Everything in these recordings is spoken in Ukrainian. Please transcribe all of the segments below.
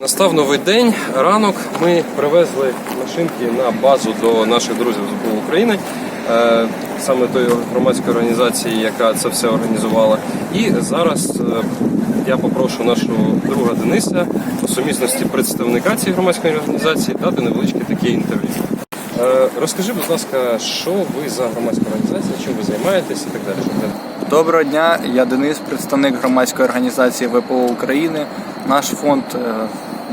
Настав новий день, ранок. Ми привезли машинки на базу до наших друзів з БУ України, е, саме тої громадської організації, яка це все організувала. І зараз е, я попрошу нашого друга Дениса у сумісності представника цієї громадської організації дати невеличке таке інтерв'ю. Е, Розкажи, будь ласка, що ви за громадська організація, чим ви займаєтесь і так далі. Доброго дня, я Денис, представник громадської організації ВПО України. Наш фонд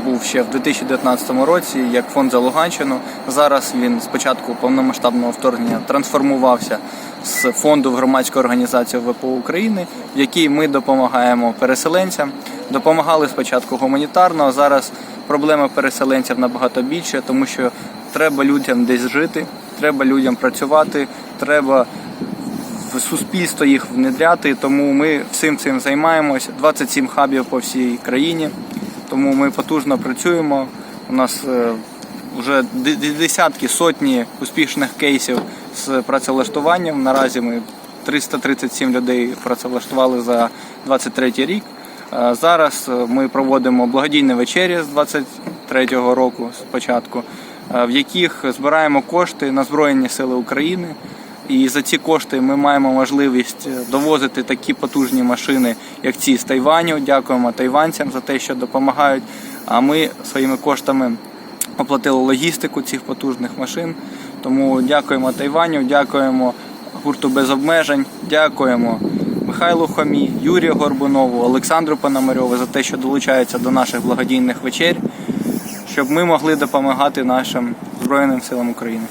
був ще в 2019 році як фонд за Луганщину. Зараз він з початку повномасштабного вторгнення трансформувався з фонду в громадську організацію ВПО України, в якій ми допомагаємо переселенцям. Допомагали спочатку гуманітарно, а зараз проблема переселенців набагато більше, тому що треба людям десь жити, треба людям працювати, треба в суспільство їх внедряти, тому ми всім цим займаємось. 27 хабів по всій країні, тому ми потужно працюємо. У нас е, вже десятки, сотні успішних кейсів з працевлаштуванням. Наразі ми 337 людей працевлаштували за 23 рік. Е, Зараз е, ми проводимо благодійні вечері з 23-го року спочатку, в яких збираємо кошти на Збройні Сили України. І за ці кошти ми маємо можливість е, довозити такі потужні машини, як ці з Тайваню. Дякуємо тайванцям за те, що допомагають. А ми своїми коштами оплатили логістику цих потужних машин. Тому дякуємо Тайваню, дякуємо гурту без обмежень, дякуємо Михайлу Хомі, Юрію Горбунову, Олександру Пономарьову за те, що долучаються до наших благодійних вечер, щоб ми могли допомагати нашим Збройним силам України.